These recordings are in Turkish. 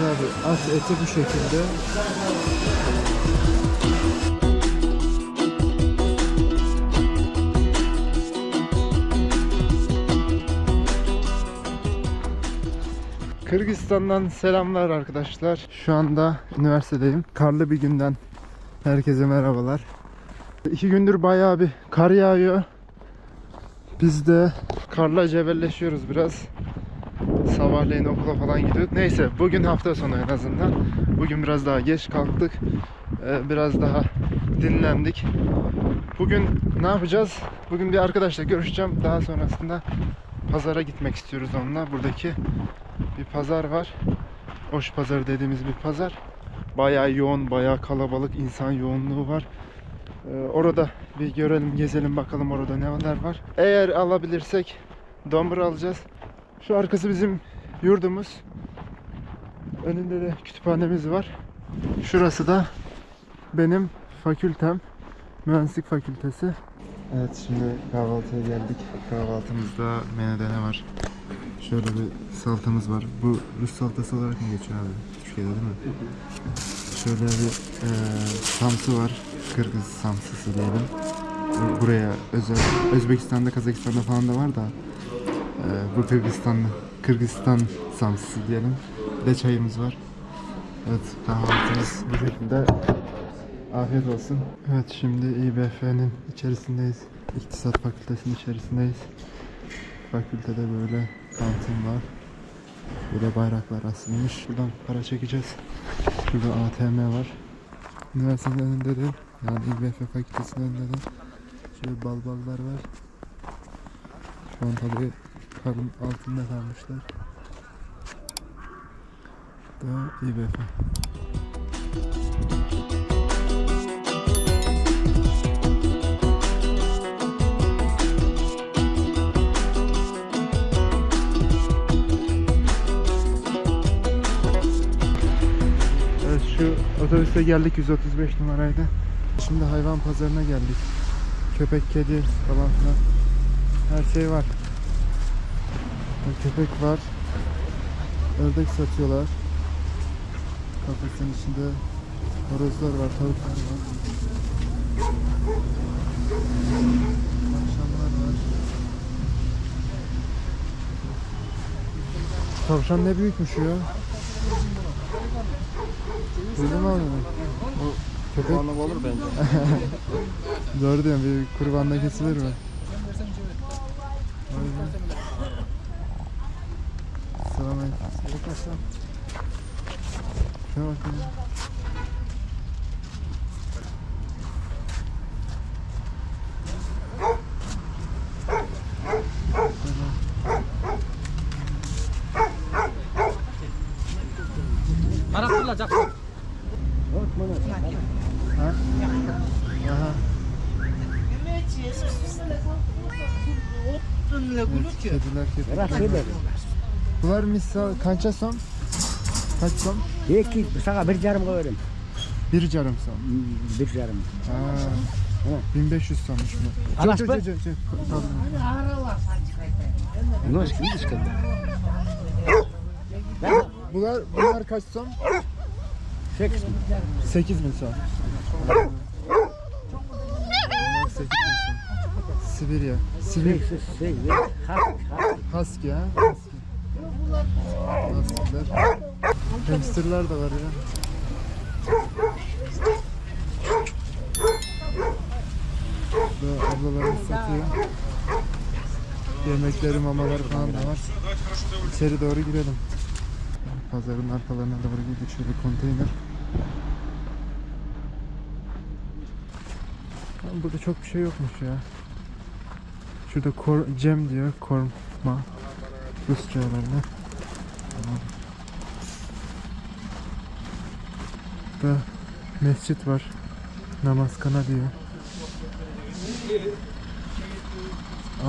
Evet abi at eti bu şekilde. Kırgızistan'dan selamlar arkadaşlar. Şu anda üniversitedeyim. Karlı bir günden herkese merhabalar. İki gündür bayağı bir kar yağıyor. Biz de karla cebelleşiyoruz biraz. Sabahleyin okula falan gidiyorduk. Neyse bugün hafta sonu en azından. Bugün biraz daha geç kalktık. Ee, biraz daha dinlendik. Bugün ne yapacağız? Bugün bir arkadaşla görüşeceğim. Daha sonrasında pazara gitmek istiyoruz onunla. Buradaki bir pazar var. Hoş pazarı dediğimiz bir pazar. Bayağı yoğun, bayağı kalabalık insan yoğunluğu var. Ee, orada bir görelim, gezelim bakalım orada neler var. Eğer alabilirsek dombra alacağız. Şu arkası bizim yurdumuz. Önünde de kütüphanemiz var. Şurası da benim fakültem. Mühendislik fakültesi. Evet şimdi kahvaltıya geldik. Kahvaltımızda menüde ne var? Şöyle bir salatamız var. Bu Rus salatası olarak mı geçiyor abi? Türkiye'de değil mi? Şöyle bir e, samsı var. Kırgız samsısı diyelim. Bu- Buraya özel Özbekistan'da, Kazakistan'da falan da var da e, bu Kırgızistan Kırgızistan samsısı diyelim. Bir de çayımız var. Evet kahvaltımız bu şekilde. Afiyet olsun. Evet şimdi İBF'nin içerisindeyiz. İktisat Fakültesinin içerisindeyiz. Fakültede böyle kantin var. Burada bayraklar asılmış. Şuradan para çekeceğiz. Şurada ATM var. Üniversitenin önünde de yani İBF Fakültesinin önünde de şöyle balballar var. Şu an tabii karın altında kalmışlar. Da İBF. Evet şu otobüste geldik 135 numaraydı. Şimdi hayvan pazarına geldik. Köpek, kedi falan filan. Her şey var. Köpek var. Ördek satıyorlar. Kafesin içinde horozlar var, tavuklar var. Tavşanlar var. Tavşan ne büyükmüş ya. Duydun mu abi? Bu köpek Kurbanlık olur bence. Doğru diyorsun bir kurbanla kesilir mi? Vay be. Selamünaleyküm. Aleykümselam. Şuna bakın ya. Para fırlayacaksın. Ha? Aha. Evet, kediler kediler. Bunlar misal kaça son? Kaç son? Peki sana bir yarım koyarım. Bir carım son. Bir yarım. Aa, 1500 sonmuş bu. Alas Çek, mı? çek, çek, çek. Pardon. Ne olsun ne çıkıyor? Bunlar, bunlar kaç? Sekiz. 8 bin son. Bunlar 8 bin son. Sibirya. Sibir. Husky ha? Husky. Husky'ler. Hamsterlar da var ya. Burada ablalarımız satıyor. Yemekleri, mamaları falan da var. İçeri doğru girelim. Pazarın arkalarına doğru gidiyor. Şöyle konteyner. Burada çok bir şey yokmuş ya. Şurada Cem diyor. Korma. Rusça herhalde. Tamam. Burada mescit var. Namaz kana diyor.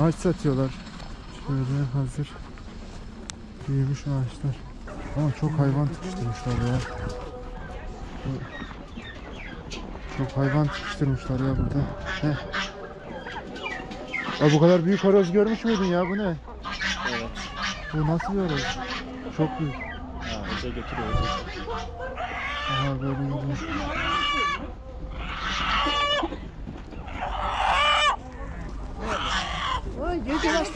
Ağaç satıyorlar. Şöyle hazır. Büyümüş ağaçlar. Ama çok hayvan tıkıştırmışlar ya. Çok hayvan tıkıştırmışlar ya burada. Heh. Ya bu kadar büyük horoz görmüş müydün ya bu ne? Bu nasıl bir horoz? Çok büyük. Bize götürüyor. Aha böyle gidiyor.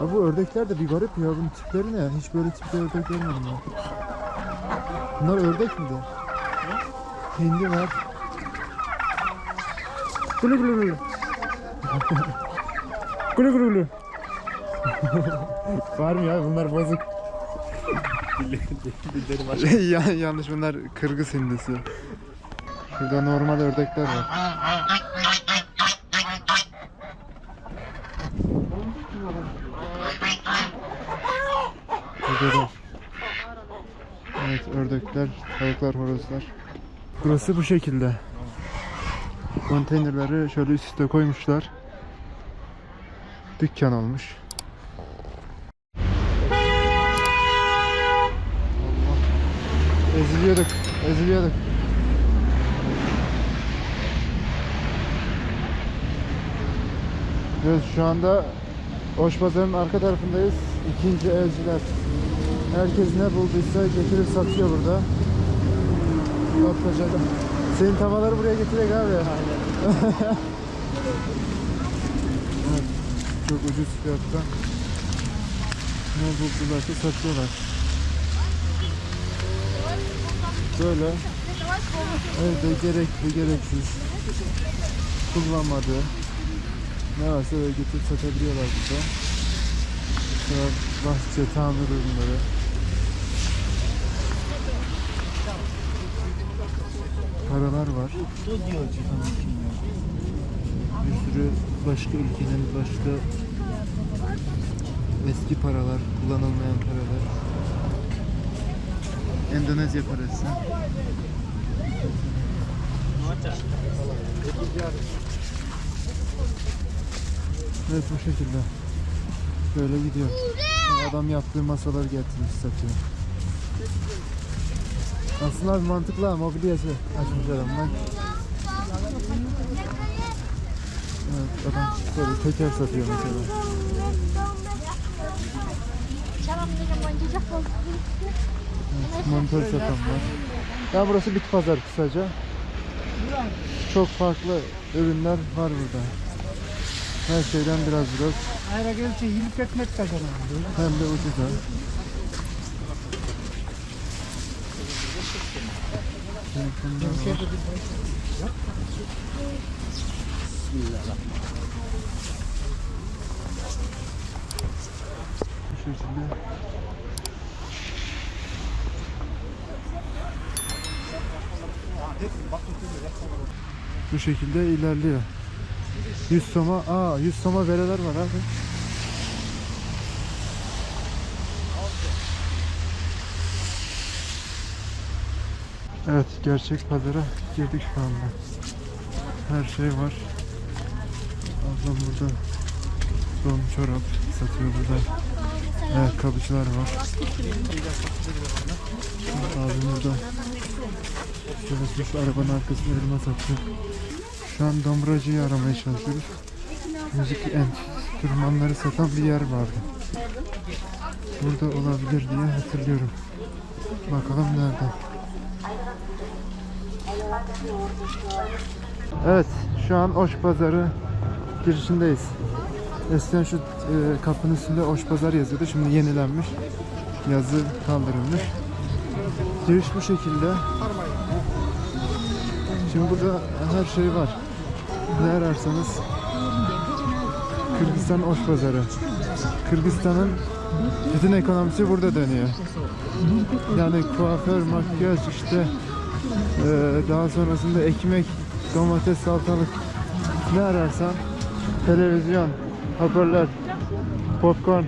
Abi bu ördekler de bir garip ya. Bunun tipleri ne? Hiç böyle tipli ördek görmedim ya. Bunlar ördek miydi? Hindi var. Gulu gulu gulu. gulu gulu gulu. var mı ya? Bunlar bozuk. Dilleri var. Ya- yanlış bunlar Kırgız hindisi. Şurada normal ördekler var. Evet ördekler, tavuklar, horozlar. Burası bu şekilde. Konteynerleri şöyle üst üste koymuşlar. Dükkan olmuş. Eziliyorduk, eziliyorduk. Evet şu anda Oşpazarı'nın arka tarafındayız. İkinci elciler. Herkes ne bulduysa getirip satıyor burada. Bak paşada. Senin tavaları buraya getirek abi. evet, çok ucuz fiyatta. Ne buldularsa satıyorlar. Böyle evde gerekli gereksiz kullanmadığı ne varsa böyle getirip satabiliyorlar burada. Sonra bahçe tamir ürünleri. Paralar var. Bir sürü başka ülkenin başka eski paralar, kullanılmayan paralar. Endonezya parası. Evet bu şekilde. Böyle gidiyor. Adam yaptığı masaları getirmiş satıyor. Aslında abi mantıklı ha mobilyası açmış adam bak. Evet adam böyle teker satıyor mesela. Evet, monitör satan var. Ya burası bit pazar kısaca. Çok farklı ürünler var burada. Her şeyden biraz biraz Hayra gelirse yiyip ekmek kazanalım. hem de ucuza. Var. Bu şekilde. Bu şekilde ilerliyor. 100 soma, aa 100 soma vereler var abi. Evet, gerçek pazara girdik şu anda. Her şey var. Ablam burada don çorap satıyor burada. Ayakkabıcılar var. Abi burada çalışmış arabanın arkasında elma satıyor. Şu an dombracıyı aramaya çalışıyoruz. Müzik enstrümanları satan bir yer vardı. Burada olabilir diye hatırlıyorum. Bakalım nerede. Evet, şu an Oş Pazarı girişindeyiz. Eskiden şu e, kapının üstünde Oş Pazar yazıyordu. Şimdi yenilenmiş. Yazı kaldırılmış. Giriş bu şekilde. Şimdi burada her şey var. Ne ararsanız Kırgızistan Oş Pazarı. Kırgızistan'ın bütün ekonomisi burada dönüyor. Yani kuaför, makyaj işte ee, daha sonrasında ekmek, domates, salatalık ne ararsan televizyon, hoparlör, popcorn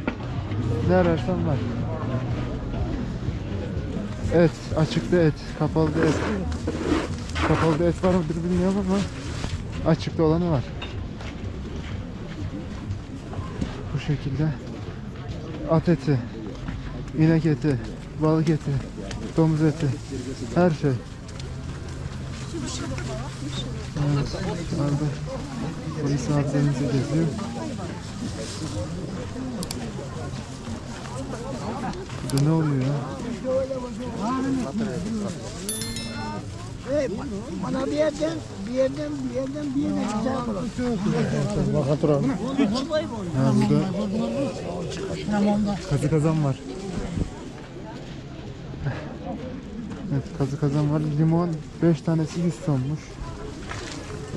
ne ararsan var. Et, açıkta et, kapalı et. Kapalı et var mıdır bilmiyorum ama açıkta olanı var. Bu şekilde at eti, inek eti, balık eti, domuz eti, her şey. Evet, arada polis abimizi geziyor. Burada ne oluyor ya? Bana bir yerden, bir yerden, bir yerden bir yerden güzel olur. Ha burada kazı kazan var. Evet kazı kazan var. Limon 5 tanesi 100 sonmuş.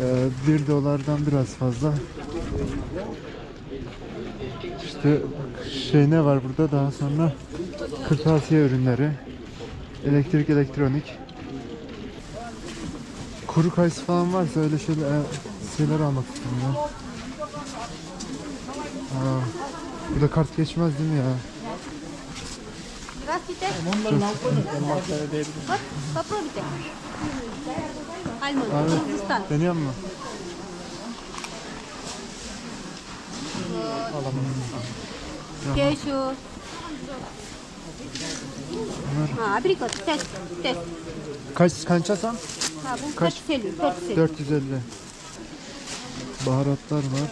Ee, 1 dolardan biraz fazla. İşte şey ne var burada? Daha sonra kırtasiye ürünleri, elektrik elektronik, kuru kayısı falan varsa öyle şeyler, e, şeyler almak istiyorum ben. Bu da kart geçmez değil mi ya? Biraz Deniyor mu? Кешу. А, абрикос, тест, тест. Kaç kançasan? Ha, bu Kaç? 450, 450. 450. Baharatlar var.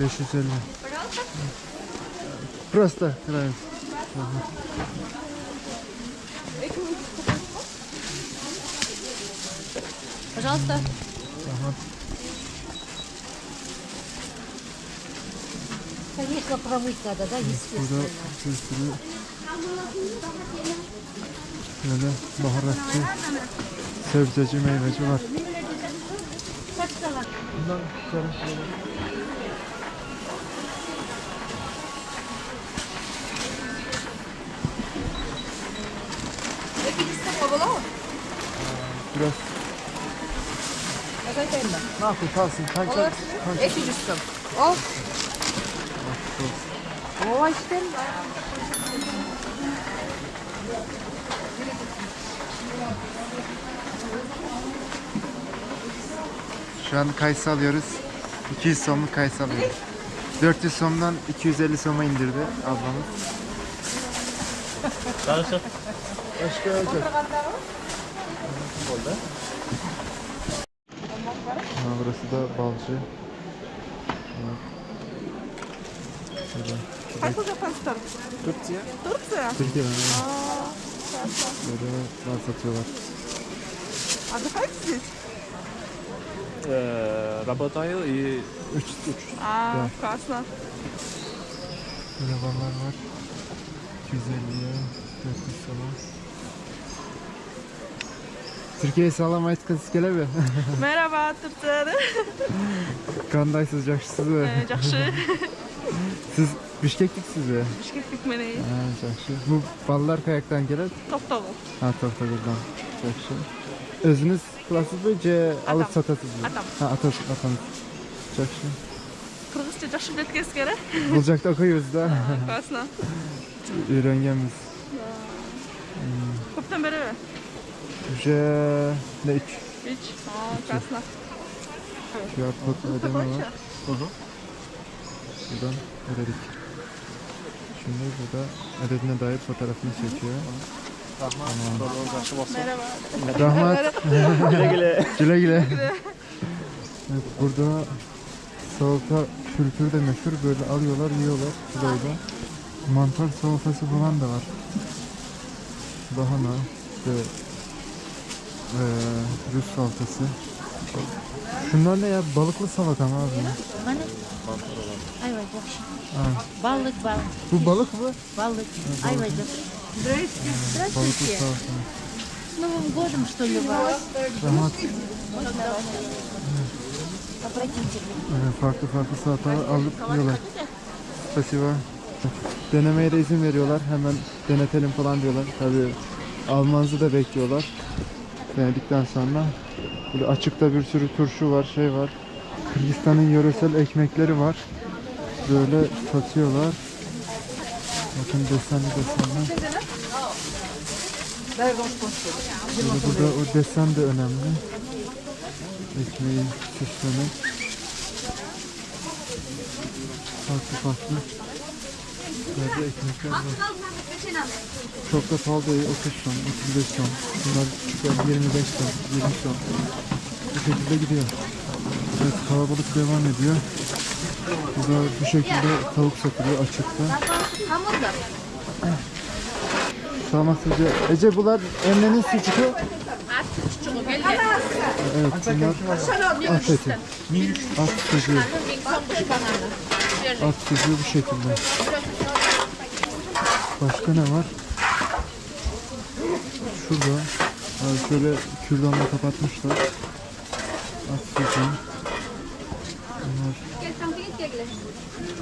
Beş yüz elli. Просто, нравится. Пожалуйста. Конечно, промыть надо, да, естественно. Burada bir sürü böyle baharatçı, sebzeci, meyveci var. Bundan Biraz yapayım kalsın kanka. Olur. Kanka. Eşi cüstüm. Of. O işte. Şu an kayısı alıyoruz. 200 somluk kayısı alıyoruz. 400 somdan 250 soma indirdi ablamız. Başka yok. Başka yok. Burası da balcı. Evet. Şöyle. Kaç Kazakhstan? Türkiye. Turция. Türkiye'den. evet. Böyle bal satıyorlar. Отдыхаете здесь? Э, работаю и 3 А, классно. Böyle ballar var. 250'ye 400 soma. Türkiye'ye sağlam ait kız gelebilir. Merhaba Türkler. Qandaysiz, yaxşısınızmı? Ee, yaxşı. Siz Bishkekliksizmi? Bishkeklik meneyim. Ha, yaxşı. Bu ballar kayaktan gelir? Toptogul. Ha, Toptogul'dan. Yaxşı. Özünüz qilasizmi je alıp satasizmi? Atam. Ha, atas, atanız. Yaxşı. Qirg'izcha yaxshi bilib ketasiz kerak. Bo'ljakda o'qiymiz-da. Krasno. O'rganganmiz. Ko'pdan beri Je ne 3 Үш. О, классно. QR kod ödeme var. Buradan ödedik. Şimdi burada ödediğine dair fotoğrafını çekiyor. Merhaba. Rahmat. güle güle. Güle güle. evet, burada salata kültürü de meşhur. Böyle alıyorlar, yiyorlar sırayla. Mantar salatası falan da var. Lahana, işte eee Rus salatası. Şunlar ne ya? Balıklı salata mı abi? Ayva, жақсы. Ha, Баллық, баллық, bu balık mı? баллық. Айва, жақсы. Здравствуйте. Balıklı Здравствуйте. salata. С Новым годом, что ли, вас? Rahmat. Обратите. Ee, farklı farklı salatalar alıp yiyorlar. Spasiba. Denemeye de izin veriyorlar. Hemen denetelim falan diyorlar. Tabii almanızı da bekliyorlar. Denedikten sonra böyle açıkta bir sürü turşu var, şey var. Kırgızistan'ın yöresel ekmekleri var. Böyle satıyorlar. Bakın desenli desenli. Böyle burada o desen de önemli. Ekmeği süslemek. Farklı farklı. Yerde ekmekler var. Çok da pahalı değil. 30 son, 35 son. Bunlar küçükler 25 son, 20 son. bu şekilde gidiyor. Evet kalabalık devam ediyor. Burada bu şekilde tavuk satılıyor açıkta. Tamam Ece. Ece bunlar emrenin sucuğu. Evet bunlar at eti. At sucuğu. At sucuğu bu şekilde. Başka ne var? Şurada. Şöyle kürdanla kapatmışlar. At sucuğu. Bunlar.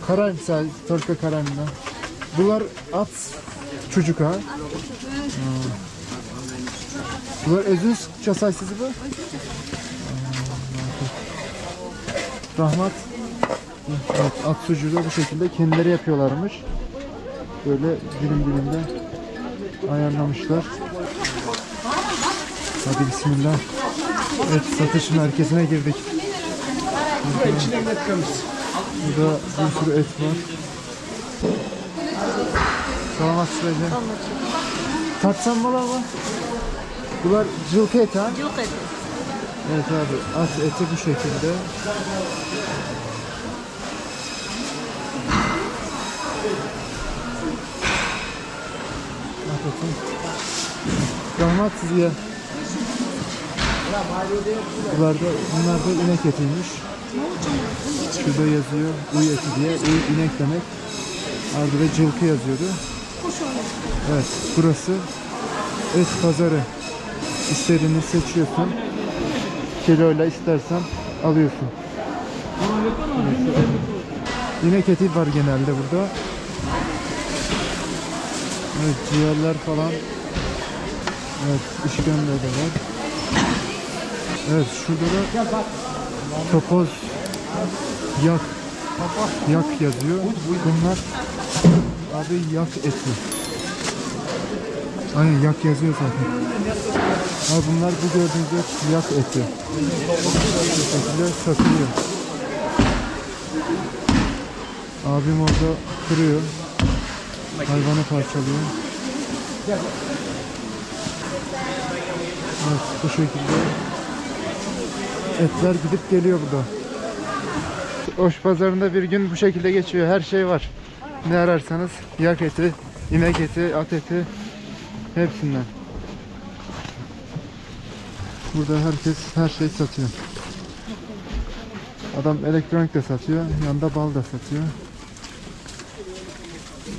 Karayım sadece. Torka karayımda. Bunlar at çocuk ha. Bunlar özün çasaysızı bu. Rahmat. Evet, at sucuğu da bu şekilde kendileri yapıyorlarmış. Böyle dilim dilimde ayarlamışlar. Hadi bismillah. Evet satış merkezine girdik. Burada bir sürü et var. Selamat sürece. Tartsan mı lan bu? Bunlar cılkı eti ha? Cılk eti. Evet abi at eti bu şekilde. At eti. Rahmat siz ye. Bunlar da, bunlar da inek etiymiş. Şurada yazıyor uy eti diye. Uy inek demek. Arada da cılkı yazıyordu. Evet burası et pazarı. İstediğini seçiyorsun. Kiloyla istersen alıyorsun. İnek eti var genelde burada. Evet ciğerler falan. Evet işkembe de var. Evet şurada da topoz yak yak yazıyor. Bunlar abi yak eti. Aynen yak yazıyor zaten. Abi bunlar bu gördüğünüz et, yak eti. Bu şekilde satılıyor. Abim orada kırıyor. Hayvanı parçalıyor. Evet bu şekilde etler gidip geliyor burada. Oş pazarında bir gün bu şekilde geçiyor. Her şey var. Ne ararsanız yak eti, inek eti, at eti hepsinden. Burada herkes her şey satıyor. Adam elektronik de satıyor, yanında bal da satıyor.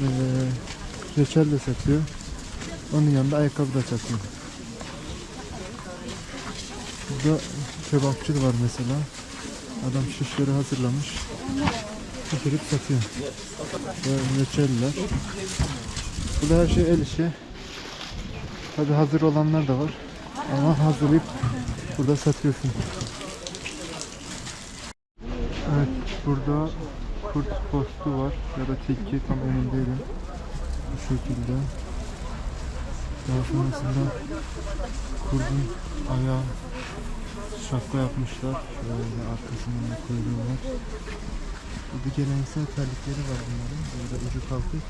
Ee, reçel de satıyor. Onun yanında ayakkabı da satıyor. Burada kebapçı var mesela. Adam şişleri hazırlamış. Pişirip satıyor. Ve reçeller. Burada her şey el işi. Tabi hazır olanlar da var. Ama hazırlayıp burada satıyorsun. Evet burada kurt postu var ya da tilki tam emin değilim. Bu şekilde. Daha sonrasında kurdun ayağı şapka yapmışlar. Şöyle arkasından da kuyruğu var. Burada geleneksel terlikleri var bunların. Burada ucu kalkık.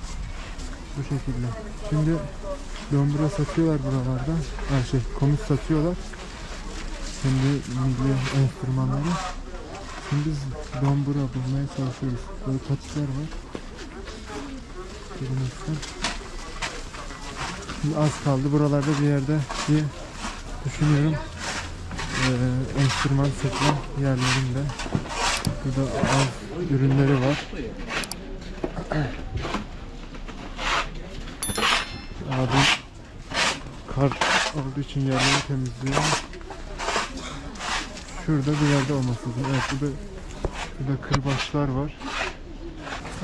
Bu şekilde. Şimdi dondura satıyorlar buralarda. Her şey komut satıyorlar. Kendi milli enstrümanları. Biz dombura bulmaya çalışıyoruz. Böyle patikler var. Geleneksel. Şimdi az kaldı. Buralarda bir yerde diye düşünüyorum. Ee, enstrüman satılan yerlerinde. Burada az ürünleri var. Abi kar olduğu için yerleri temizliyor. Şurada bir yerde olması lazım. Evet burada, burada kırbaçlar var.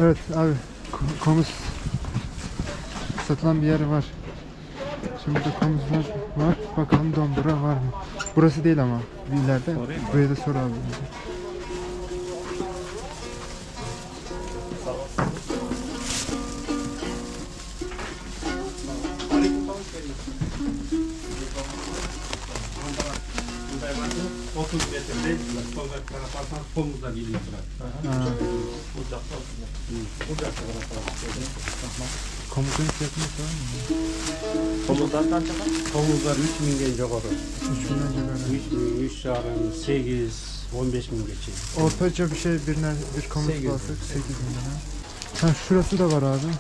Evet abi ko- komus satılan bir yer var. Şimdi burada komuslar var. Bakalım dondura var mı? Burası değil ama bir ileride. Buraya da sor abi. Ha. Komutun fiyatını sorar mı? Komutlar qancha? Hovuzlar 3 mingga yuqori. 3 bin böyle. 3 ming, 3 yarim, 8, 15 minggacha. Ortaca bir şey birine bir komut basık 8 bin lira. Ha şurası da var abi.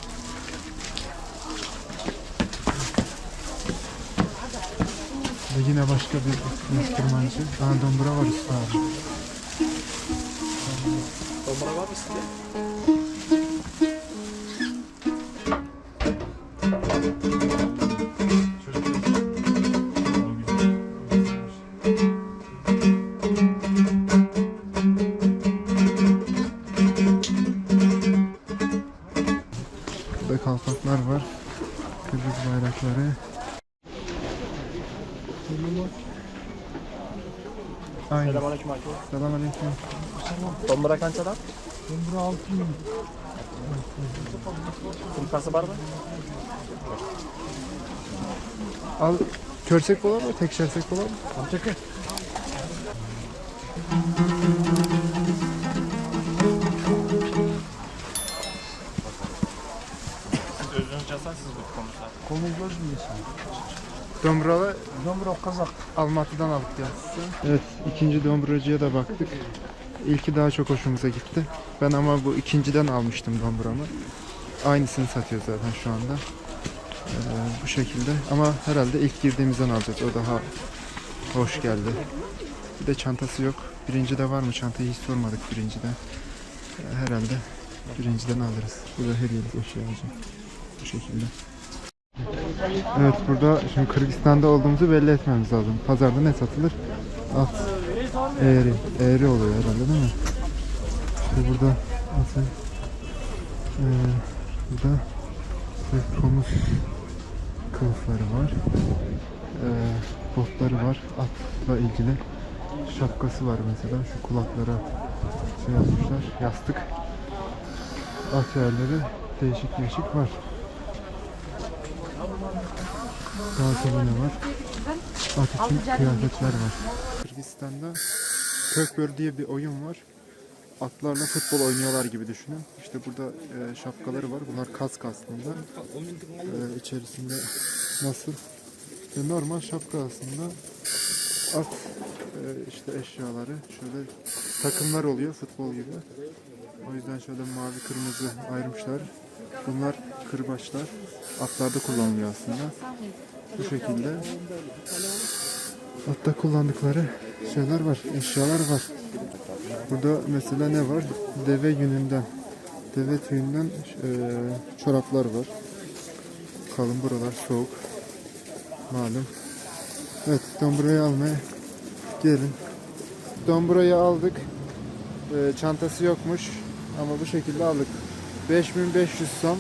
Ve yine başka bir enstrümancı. Daha dombra var üstü abi. Assalomu alaykum aka. Selamünaleyküm. Tomra qanchadan? Bura 6 ming. Sumkasi bormi? Al körsek bolar mı? Tek şersek bolar mı? Qanchaga? O'zingiz jasasiz bu komutlarni. Hovuzlar deysan. Dombralı Domro qozoq. Almatı'dan aldık yazısı. Evet ikinci dombracıya da baktık. İlki daha çok hoşumuza gitti. Ben ama bu ikinciden almıştım dombramı. Aynısını satıyor zaten şu anda. Ee, bu şekilde ama herhalde ilk girdiğimizden alacağız. O daha hoş geldi. Bir de çantası yok. Birincide var mı çantayı hiç sormadık birincide. Ee, herhalde birinciden alırız. Bu da hediyelik eşya olacak. Bu şekilde. Evet burada şimdi Kırgızistan'da olduğumuzu belli etmemiz lazım. Pazarda ne satılır? At. Eğri. Eğri oluyor herhalde değil mi? İşte burada atın ee, burada işte komut kılıfları var. Ee, botları var. Atla ilgili. Şapkası var mesela. Şu kulaklara şey yapmışlar. Yastık. At yerleri değişik değişik var. Daha sonra ne var? At için kıyafetler var. Kırgızistan'da Kökbör diye bir oyun var. Atlarla futbol oynuyorlar gibi düşünün. İşte burada e, şapkaları var. Bunlar kask aslında. E, içerisinde nasıl? İşte normal şapka aslında. At e, işte eşyaları. Şöyle takımlar oluyor futbol gibi. O yüzden şöyle mavi kırmızı ayırmışlar. Bunlar kırbaçlar. Atlarda kullanılıyor aslında. Bu şekilde. Atta kullandıkları şeyler var, eşyalar var. Burada mesela ne var? Deve yününden, deve tüyünden eee, çoraplar var. Kalın buralar soğuk. Malum. Evet, domburayı almaya gelin. Domburayı aldık. Eee, çantası yokmuş ama bu şekilde aldık. 5500 som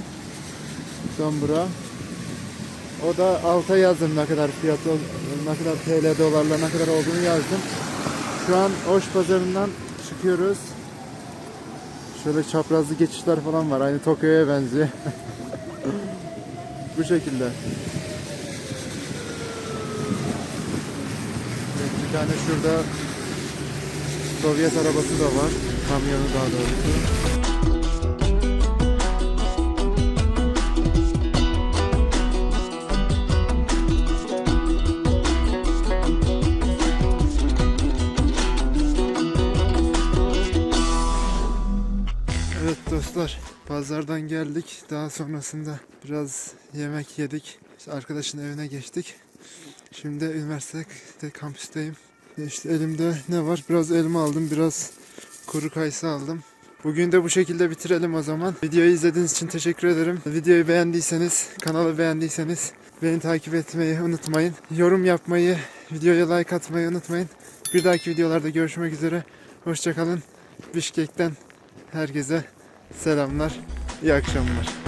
dombura. O da alta yazdım ne kadar fiyatı, ne kadar TL dolarla ne kadar olduğunu yazdım. Şu an Oş pazarından çıkıyoruz. Şöyle çaprazlı geçişler falan var. Aynı Tokyo'ya benziyor. Bu şekilde. Bir tane şurada Sovyet arabası da var. Kamyonu daha doğrusu. Evet dostlar, pazardan geldik. Daha sonrasında biraz yemek yedik. Arkadaşın evine geçtik. Şimdi üniversitede kampüsteyim. İşte elimde ne var? Biraz elma aldım, biraz kuru kayısı aldım. Bugün de bu şekilde bitirelim o zaman. Videoyu izlediğiniz için teşekkür ederim. Videoyu beğendiyseniz, kanalı beğendiyseniz beni takip etmeyi unutmayın. Yorum yapmayı, videoya like atmayı unutmayın. Bir dahaki videolarda görüşmek üzere. Hoşçakalın. Bişkek'ten herkese selamlar. İyi akşamlar.